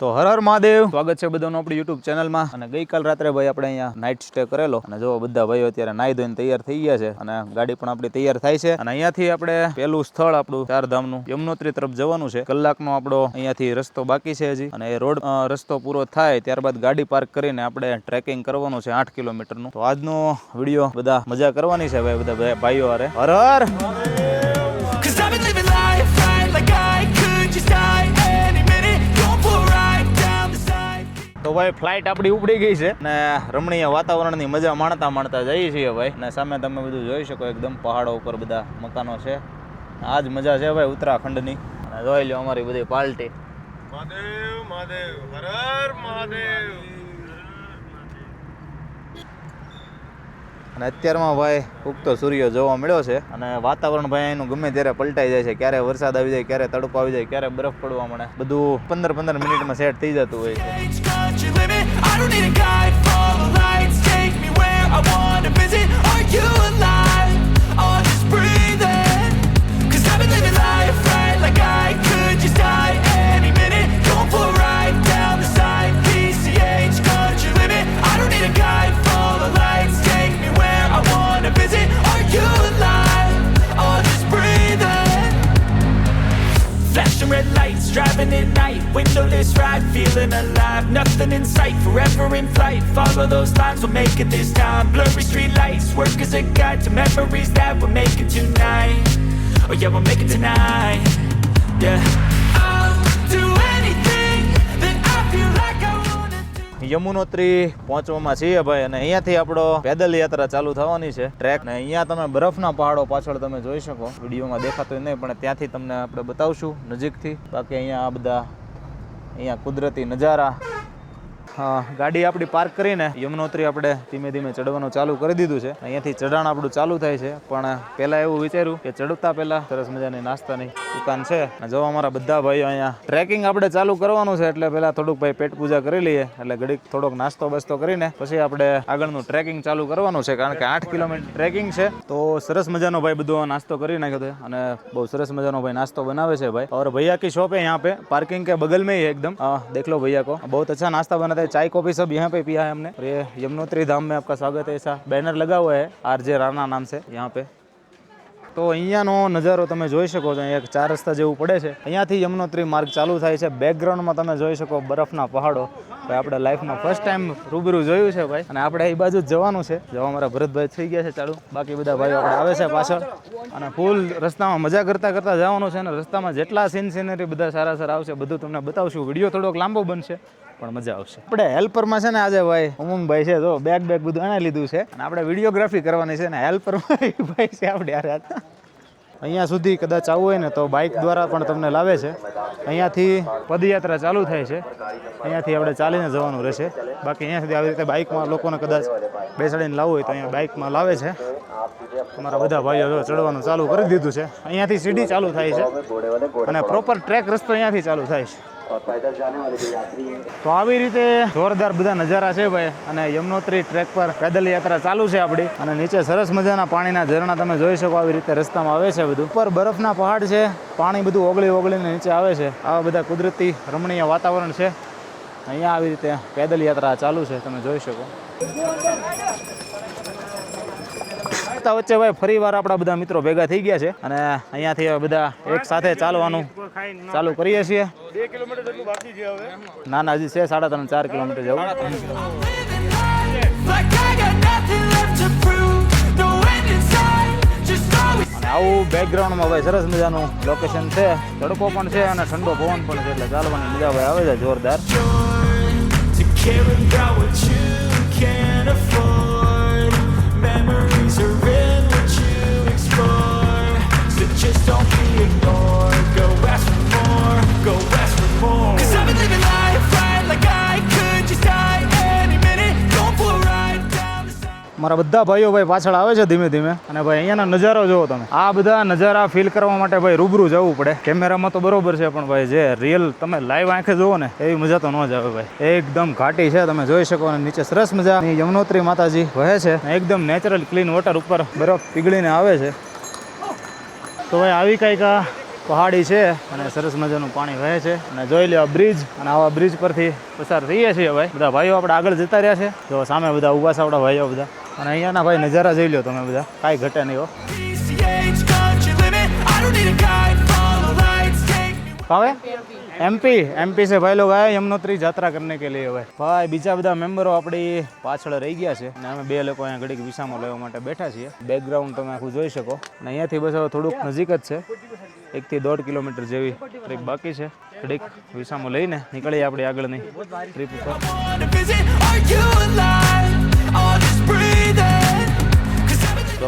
તો હર હર મહાદેવ. સ્વાગત છે બધાનું આપણી યુટ્યુબ ચેનલમાં. અને ગઈકાલ રાત્રે ભાઈ આપણે અહીંયા નાઇટ સ્ટે કરેલો. અને જો બધા ભાઈઓ અત્યારે નાઈ ધોઈને તૈયાર થઈ ગયા છે. અને ગાડી પણ આપણી તૈયાર થાય છે. અને અહીંયાથી આપણે પેલું સ્થળ આપણું ચાર ધામનું યમનોત્રી તરફ જવાનું છે. કલાકનો આપણો અહીંયાથી રસ્તો બાકી છે હજી. અને એ રોડ રસ્તો પૂરો થાય ત્યારબાદ ગાડી પાર્ક કરીને આપણે ટ્રેકિંગ કરવાનું છે આઠ કિલોમીટરનું. તો આજનો વીડિયો બધા મજા કરવાની છે ભાઈ, બધા ભાઈ- ભાઈઓ અરે હર હર! તો ભાઈ ફ્લાઇટ આપણી ઉપડી ગઈ છે. ને રમણીય વાતાવરણની મજા માણતા માણતા જઈએ છીએ ભાઈ. ને સામે તમે બધું જોઈ શકો એકદમ પહાડો ઉપર બધા મકાનો છે. આ જ મજા છે ભાઈ ઉત્તરાખંડની. અને જોઈ લો અમારી બધી પાર્ટી અને અત્યારમાં ભાઈ ઉગતો સૂર્ય જોવા મળ્યો છે. અને વાતાવરણ ભાઈ એનું ગમે ત્યારે પલટાઈ જાય છે. ક્યારે વરસાદ આવી જાય ક્યારે તડકો આવી જાય ક્યારે બરફ પડવા મળે. બધું પંદર પંદર મિનિટમાં સેટ થઈ જતું હોય છે. I don't need a guide. Follow lights. Take me where I wanna visit. Are you alive? Those will make it this time. Blurry street lights, work as a guide to memories that we're making tonight. Oh yeah, we'll make it tonight. Yeah. Yamunotri પહોંચવામાં છીએ ભાઈ અને અહીંયાથી આપણો પેદલ યાત્રા ચાલુ થવાની છે ટ્રેક ને અહીંયા તમે બરફના પહાડો પાછળ તમે જોઈ શકો વિડીયોમાં દેખાતો નહીં પણ ત્યાંથી તમને આપણે બતાવશું નજીકથી બાકી અહીંયા આ બધા અહીંયા કુદરતી નજારા ગાડી આપણી પાર્ક કરીને યમનોત્રી આપણે ધીમે ધીમે ચડવાનું ચાલુ કરી દીધું છે. અહીંયાથી ચઢાણ આપણું ચાલુ થાય છે. પણ પહેલાં એવું વિચાર્યું કે ચડતા પહેલાં સરસ મજાની નાસ્તાની દુકાન છે. જો અમારા બધા ભાઈઓ અહીંયા ટ્રેકિંગ આપણે ચાલુ કરવાનું છે, એટલે પહેલાં થોડુંક ભાઈ પેટ પૂજા કરી લઈએ. એટલે ઘડીક થોડોક નાસ્તો બસ્તો કરીને પછી આપણે આગળનું ટ્રેકિંગ ચાલુ કરવાનું છે. કારણ કે આઠ કિલોમીટર ટ્રેકિંગ છે. તો સરસ મજાનો ભાઈ બધો નાસ્તો કરી નાખ્યો છે. અને બહુ સરસ મજાનો ભાઈ નાસ્તો બનાવે છે ભાઈ. ઓર ભૈયા કી શોપ હે યહાં પે? પાર્કિંગ કે બગલ મેં એકદમ. દેખ લો ભૈયા કો. બહુ અચ્છા નાસ્તા બનાતા हैं चाय कॉफी सब यहाँ पे पिया है हमने और ये यमुनोत्री धाम में आपका स्वागत है ऐसा बैनर लगा हुआ है आर जे राणा नाम से यहाँ पे તો અહીંયાનો નજારો તમે જોઈ શકો છો અહીંયા એક ચાર રસ્તા જેવું પડે છે અહીંયાથી યમનોત્રી માર્ગ ચાલુ થાય છે બેકગ્રાઉન્ડમાં તમે જોઈ શકો બરફના પહાડો ભાઈ આપણે લાઈફમાં ફર્સ્ટ ટાઈમ રૂબરૂ જોયું છે ભાઈ અને આપણે એ બાજુ જ જવાનું છે જવા અમારા ભરતભાઈ થઈ ગયા છે ચાલુ બાકી બધા ભાઈઓ આપણે આવે છે પાછળ અને ફૂલ રસ્તામાં મજા કરતા કરતા જવાનું છે અને રસ્તામાં જેટલા સીન સિનરી બધા સારા સારા આવશે બધું તમને બતાવશું વિડીયો થોડોક લાંબો બનશે પણ મજા આવશે. આપણે હેલ્પરમાં છે ને આજે ભાઈ, ઉમંગભાઈ છે તો બેગ બેગ બધું એને લીધું છે. અને આપણે વિડીયોગ્રાફી કરવાની છે ને હેલ્પરમાં ભાઈ છે આપણે યાર અહીંયા સુધી કદાચ આવવું હોય ને તો બાઇક દ્વારા પણ તમને લાવે છે. અહીંયાથી પદયાત્રા ચાલુ થાય છે. અહીંયાથી આપણે ચાલીને જવાનું રહેશે. બાકી અહીંયા સુધી આવી રીતે બાઇકમાં લોકોને કદાચ બેસાડીને લાવવું હોય તો અહીંયા બાઇકમાં લાવે છે. અમારા બધા ભાઈઓ ચડવાનું ચાલુ કરી દીધું છે. અહીંયાથી સીડી ચાલુ થાય છે. અને પ્રોપર ટ્રેક રસ્તો અહીંયાથી ચાલુ થાય છે. તો આવી રીતે જોરદાર બધા નજારા છે ભાઈ, અને યમનોત્રી ટ્રેક પર પેદલ યાત્રા ચાલુ છે આપણી. અને નીચે સરસ મજાના પાણીના ઝરણા તમે જોઈ શકો આવી રીતે રસ્તામાં આવે છે બધું. ઉપર બરફના પહાડ છે, પાણી બધું ઓગળી ઓગળીને નીચે આવે છે. આવા બધા કુદરતી રમણીય વાતાવરણ છે. અહીંયા આવી રીતે પેદલ યાત્રા ચાલુ છે, તમે જોઈ શકો. રસ્તા વચ્ચે ભાઈ ફરી વાર આપણા બધા મિત્રો ભેગા થઈ ગયા છે અને અહીંયાથી બધા એક સાથે ચાલવાનું ચાલુ કરીએ છીએ. બે કિલોમીટર છે ના ના હજી છે, સાડા ત્રણ, ચાર કિલોમીટર જવું. આવું બેકગ્રાઉન્ડમાં ભાઈ સરસ મજાનું લોકેશન છે, તડકો પણ છે અને ઠંડો પવન પણ છે, એટલે ચાલવાની મજા ભાઈ આવે છે, જોરદાર. મારા બધા ભાઈઓ ભાઈ પાછળ આવે છે ધીમે ધીમે. અને ભાઈ, અહીંયાના નજારો જોવો તમે. આ બધા નજારા ફીલ કરવા માટે ભાઈ રૂબરૂ જવું પડે. કેમેરામાં તો બરોબર છે, પણ ભાઈ જે રિયલ તમે લાઈવ આંખે જુઓ ને, એવી મજા તો ન જ આવે ભાઈ. એકદમ ઘાટી છે, તમે જોઈ શકો અને નીચે સરસ મજાની યમનોત્રી માતાજી વહે છે. એકદમ નેચરલ ક્લીન વોટર ઉપર બરફ પીગળીને આવે છે. તો ભાઈ, આવી કંઈક પહાડી છે અને સરસ મજાનું પાણી વહે છે. અને જોઈ લો બ્રિજ અને આવા બ્રિજ પરથી પસાર થઈએ છીએ ભાઈ. બધા ભાઈઓ આપણે આગળ જતા રહ્યા છે. જો સામે બધા ઊભા આપણા ભાઈઓ બધા. અને અહીંયાના ભાઈ નજારા જોઈ લો તમે બધા. કાંઈ ઘટે નહીં હો. હવે એમપી એમપી છે ભાઈ લોકો આયા યમનોત્રી જાત્રા કરને કે લીએ હવે. ભાઈ, બીજા બધા મેમ્બરો આપણી પાછળ રહી ગયા છે. અને અમે બે લોકો અહીંયા ઘડીક વિસામો લેવા માટે બેઠા છીએ. બેકગ્રાઉન્ડ તમે આખું જોઈ શકો. અને અહીંયાથી બસ હવે થોડુંક નજીક જ છે. એકથી દોઢ કિલોમીટર જેવી ટ્રીપ બાકી છે. ઘડીક વિસામો લઈને નીકળીએ આપણે આગળની ટ્રીપ ઉપર.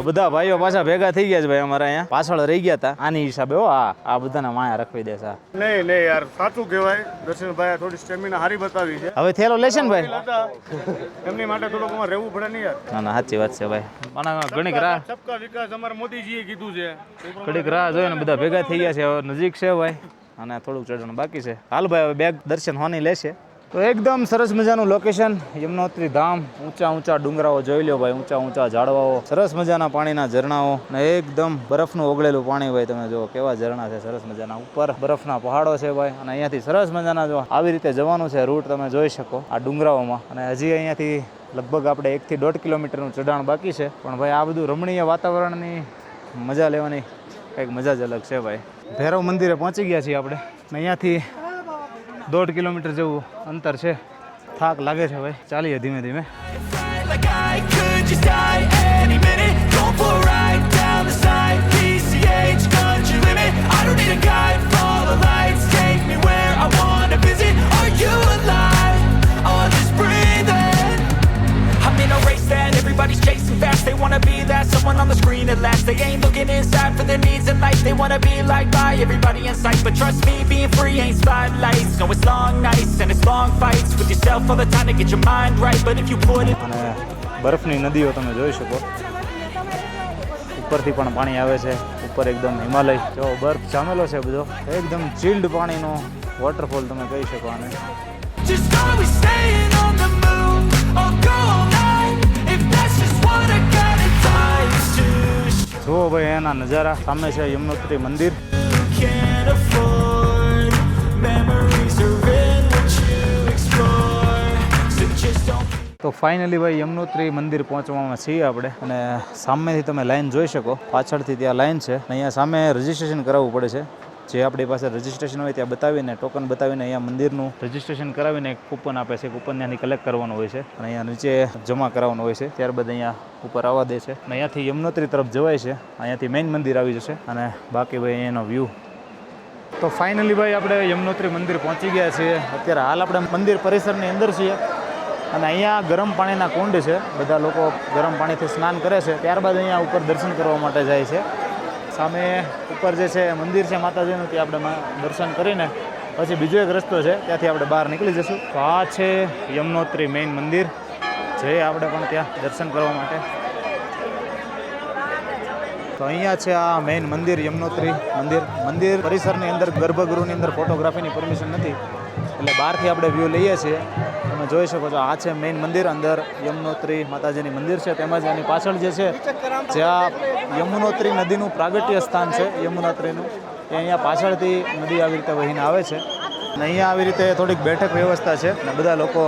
તો બધા ભાઈઓ પાછા ભેગા થઈ ગયા છે ભાઈ અમારા અહીંયા. પાછળ રહી ગયા હતા આની હિસાબે હો આ આ બધાને માયા રખવી દેશે આ. નહીં નહીં યાર સાચું કહેવાય. દર્શનભાઈ થોડી સ્ટેમિના હારી બતાવી છે. હવે થેલો લેશે ને ભાઈ? એમની માટે થોડુંક અમારે રહેવું પડે નહીં યાર. ના ના સાચી વાત છે ભાઈ. મને ઘણી રાહ સબકા વિકાસ અમારા મોદીજીએ કીધું છે. ઘડીક રાહ જોઈને બધા ભેગા થઈ ગયા છે. હવે નજીક છે ભાઈ. અને થોડુંક ચડવાનું બાકી છે. હાલ ભાઈ હવે બેગ દર્શન હોની લેશે. તો એકદમ સરસ મજાનું લોકેશન યમનોત્રી ધામ, ઊંચા ઊંચા ડુંગરાઓ જોઈ લો ભાઈ, ઊંચા ઊંચા ઝાડવાઓ, સરસ મજાના પાણીના ઝરણાઓ ને એકદમ બરફનું ઓગળેલું પાણી ભાઈ તમે જુઓ કેવા ઝરણા છે, સરસ મજાના ઉપર બરફના પહાડો છે ભાઈ, અને અહીંયાથી સરસ મજાના જો આવી રીતે જવાનું છે રૂટ તમે જોઈ શકો આ ડુંગરાઓમાં. અને હજી અહીંયાથી લગભગ આપણે એકથી દોઢ કિલોમીટરનું ચઢાણ બાકી છે. પણ ભાઈ આ બધું રમણીય વાતાવરણની મજા લેવાની કંઈક મજા જ અલગ છે ભાઈ. ભૈરવ મંદિરે પહોંચી ગયા છીએ આપણે. અહીંયાથી દોઢ કિલોમીટર જેવું અંતર છે થાક લાગે છે ભાઈ ચાલીએ ધીમે ધીમે I don't need a guide. Follow lights, screen. They ain't looking inside for their needs in life. They wanna be liked by everybody in sight. But trust me, being free ain't spotlights. No, it's long nights and it's long fights with yourself all the time to get your mind right. But if you put it અને બરફની નદીઓ તમે જોઈ શકો ઉપરથી પણ પાણી આવે છે ઉપર એકદમ હિમાલય જો બરફ જામેલો છે બધો એકદમ ચિલ્ડ પાણીનો વોટરફોલ તમે કહી શકો આને Just always staying on the move. I'll go જુઓ ભાઈ, એના નજારા. સામે છે યમનોત્રી મંદિર. તો ફાઇનલી ભાઈ, યમનોત્રી મંદિર પહોંચવામાં છીએ આપણે અને સામેથી તમે લાઈન જોઈ શકો. પાછળથી ત્યાં લાઈન છે અહીંયા સામે રજીસ્ટ્રેશન કરાવવું પડે છે. જે આપણી પાસે રજીસ્ટ્રેશન હોય ત્યાં બતાવીને ટોકન બતાવીને અહીંયા મંદિરનું રજીસ્ટ્રેશન કરાવીને એક કૂપન આપે છે. કૂપન ત્યાંથી કલેક્ટ કરવાનું હોય છે. અને અહીંયા નીચે જમા કરાવવાનું હોય છે. ત્યારબાદ અહીંયા ઉપર આવવા દે છે. અને અહીંયાથી યમનોત્રી તરફ જવાય છે. અહીંયાથી મેઇન મંદિર આવી જશે. અને બાકી ભાઈ અહીંયાનો વ્યૂ તો ફાઇનલી ભાઈ આપણે યમનોત્રી મંદિર પહોંચી ગયા છીએ. અત્યારે હાલ આપણે મંદિર પરિસરની અંદર છીએ. અને અહીંયા ગરમ પાણીના કુંડ છે. બધા લોકો ગરમ પાણીથી સ્નાન કરે છે. ત્યારબાદ અહીંયા ઉપર દર્શન કરવા માટે જાય છે. સામે ઉપર જે છે, મંદિર છે, માતાજીનું, ત્યાં આપણે દર્શન કરીને પછી બીજો એક રસ્તો છે, ત્યાંથી આપણે બહાર નીકળી જશું. તો આ છે યમનોત્રી મેઇન મંદિર. જઈએ આપણે પણ ત્યાં દર્શન કરવા માટે. તો અહીંયા છે આ મેઇન મંદિર, યમનોત્રી મંદિર. મંદિર પરિસરની અંદર ગર્ભગૃહની અંદર ફોટોગ્રાફીની પરમિશન નથી. એટલે બહારથી આપણે વ્યૂ લઈએ છીએ. તમે જોઈ શકો છો, આ છે મેઇન મંદિર અંદર યમનોત્રી માતાજીની મંદિર છે. તેમજ એની પાછળ જે છે, જ્યાં યમુનોત્રી નદીનું પ્રાગટ્ય સ્થાન છે, યમુનોત્રીનું, એ અહીંયા પાછળથી નદી આવી રીતે વહીને આવે છે. અને અહીંયા આવી રીતે થોડીક બેઠક વ્યવસ્થા છે અને બધા લોકો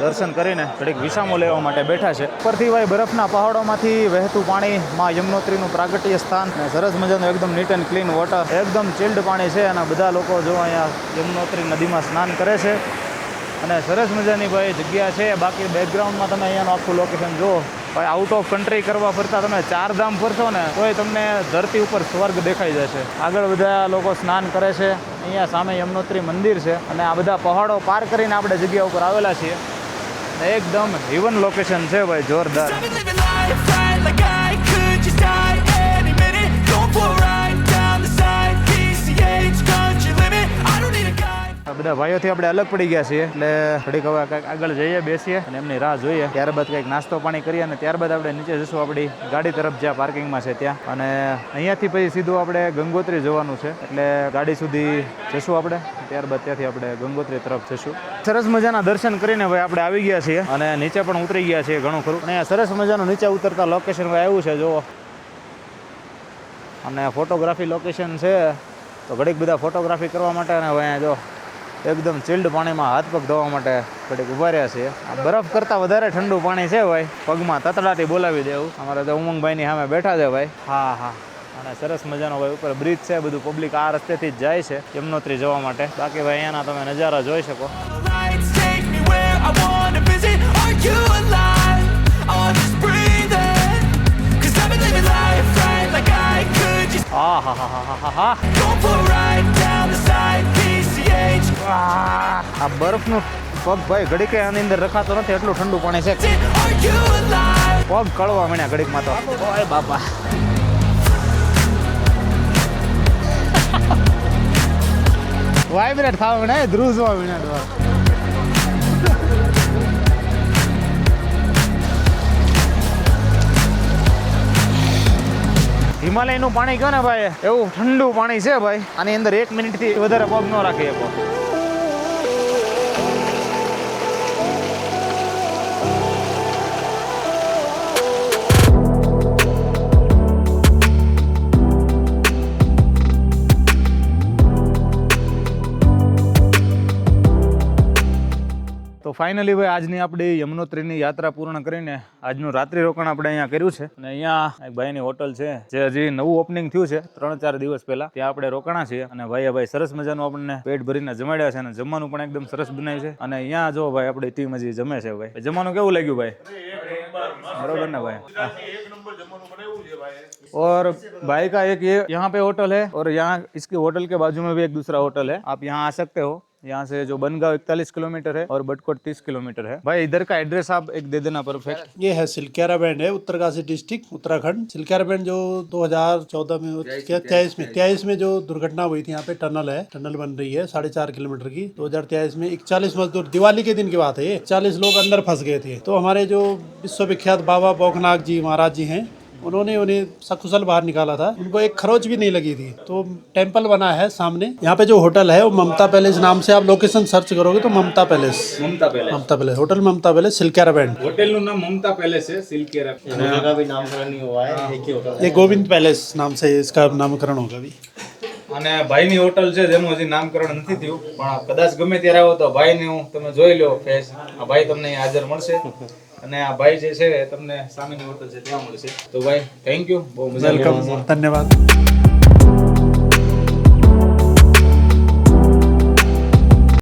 દર્શન કરીને થોડીક વિસામો લેવા માટે બેઠા છે. ઉપરથી ભાઈ બરફના પહાડોમાંથી વહેતું પાણી માં યમનોત્રીનું પ્રાગટ્ય સ્થાન અને સરસ મજાનું એકદમ નીટ એન્ડ ક્લીન વોટર એકદમ ચિલ્ડ પાણી છે. અને બધા લોકો જો અહીંયા યમનોત્રી નદીમાં સ્નાન કરે છે. અને સરસ મજાની ભાઈ જગ્યા છે. બાકી બેકગ્રાઉન્ડમાં તમે અહીંયાનું આખું લોકેશન જુઓ. ભાઈ આઉટ ઓફ કન્ટ્રી કરવા ફરતા તમે ચાર ધામ ફરશો ને, તોય તમને ધરતી ઉપર સ્વર્ગ દેખાઈ જશે. આગળ બધા લોકો સ્નાન કરે છે. અહીંયા સામે યમનોત્રી મંદિર છે અને આ બધા પહાડો પાર કરીને આપણે જગ્યા ઉપર આવેલા છીએ. એકદમ હિવન લોકેશન છે ભાઈ, જોરદાર. બધા ભાઈઓથી આપણે અલગ પડી ગયા છીએ. એટલે થોડીક હવે કાંઈક આગળ જઈએ, બેસીએ અને એમની રાહ જોઈએ. ત્યારબાદ કંઈક નાસ્તો પાણી કરીએ અને ત્યારબાદ આપણે નીચે જશું આપણી ગાડી તરફ જ્યાં પાર્કિંગમાં છે ત્યાં. અને અહીંયાથી પછી સીધું આપણે ગંગોત્રી જવાનું છે. એટલે ગાડી સુધી જશું આપણે. ત્યારબાદ ત્યાંથી આપણે ગંગોત્રી તરફ જશું. સરસ મજાના દર્શન કરીને ભાઈ આપણે આવી ગયા છીએ. અને નીચે પણ ઉતરી ગયા છીએ ઘણું ખરું. અને સરસ મજાનું નીચે ઉતરતા લોકેશન આવ્યું છે, જુઓ. અને ફોટોગ્રાફી લોકેશન છે. તો ઘડીક બધા ફોટોગ્રાફી કરવા માટે અને હવે અહીંયા જો એકદમ ચિલ્ડ પાણીમાં હાથ પગ ધોવા માટે થોડીક ઊભા રહ્યા છીએ. આ બરફ કરતાં વધારે ઠંડુ પાણી છે ભાઈ. પગમાં તતડાટી બોલાવી દેવું. અમારે તો ઉમંગભાઈની સામે બેઠા છે ભાઈ. હા હા. અને સરસ મજાનો ભાઈ ઉપર બ્રિજ છે બધું પબ્લિક આ રસ્તેથી જ જાય છે યમનોત્રી જવા માટે. બાકી ભાઈ અહીંયાના તમે નજારા જોઈ શકો. Lights take me where I wanna visit. આ બરફનું પગ ભાઈ ઘડીકે આની અંદર રખાતો નથી એટલું ઠંડુ પાણી છે? પગ કળવા મીણ્યા ઘડીકમાં તો. ઓય બાપા. વાઇબ્રેટ થવા મળ્યા ધ્રુજવા મીણ્યા હિમાલયનું પાણી કહો ને ભાઈ એવું ઠંડુ પાણી છે ભાઈ. આની અંદર એક મિનિટથી વધારે પગ ન રાખી શકો ફાઇનલી ભાઈ આજની આપણી યમનોત્રીની યાત્રા પૂર્ણ કરીને આજનું રાત્રિ રોકાણ આપણે અહીંયા કર્યું છે અને અહીંયા એક ભાઈની હોટલ છે જે હજી નવું ઓપનિંગ થયું છે ત્રણ ચાર દિવસ પહેલા ત્યાં આપણે રોકાણા છીએ અને ભાઈએ ભાઈ સરસ મજાનું આપણને પેટ ભરીને જમાડ્યા છે અને જમવાનું પણ એકદમ સરસ બનાવ્યું છે અને અહીંયા જો ભાઈ આપણી ટીમ હજી જમે છે ભાઈ જમવાનું કેવું લાગ્યું ભાઈ बरोबर ना भाई और भाई का एक ये यहाँ पे होटल है और यहाँ इसके होटल के बाजू में भी एक दूसरा होटल है आप यहाँ आ सकते हो यहाँ से जो बनगांव इकतालीस किलोमीटर है और बटकोट तीस किलोमीटर है। भाई, इधर का एड्रेस आप एक दे देना परफेक्ट। ये है सिलक्यारा बैंड है, उत्तरकाशी डिस्ट्रिक्ट, उत्तराखंड। सिलक्यारा बैंड जो 2014 में तेईस में तेईस में जो दुर्घटना हुई थी, यहाँ पे टनल है, टनल बन रही है साढ़े चार किलोमीटर की। 2023 में इकतालीस मजदूर, दिवाली के दिन की बात है ये चालीस लोग अंदर फंस गए थे। तो हमारे जो विश्वविख्यात बाबा बौखनाथ जी महाराज जी हैं उन्होंने उन्हें सकुशल बाहर निकाला था उनको एक खरोच भी नहीं लगी थी तो टेम्पल बना है सामने यहाँ पे जो होटल है वो ममता पैलेस नाम से आप लोकेशन सर्च करोगे तो Mamta palace Mamta palace Mamta palace hotel Mamta palace Silkyara bend hotel નું નામ મમતા પેલેસ છે સિલ્કેરા ये गोविंद पैलेस नाम से इसका नामकरण होगा अभी અને ભાઈની હોટલ છે જેનું હજી નામકરણ નથી થયું પણ કદાચ ગમે ત્યારે આવો તો ભાઈને હું તમે જોઈ લો ફેસ આ ભાઈ તમને અહીં હાજર મળશે અને આ ભાઈ જે છે તમને સામેની હોટલ છે ત્યાં મળશે તો ભાઈ થેન્ક યુ બહુ મજા ધન્યવાદ.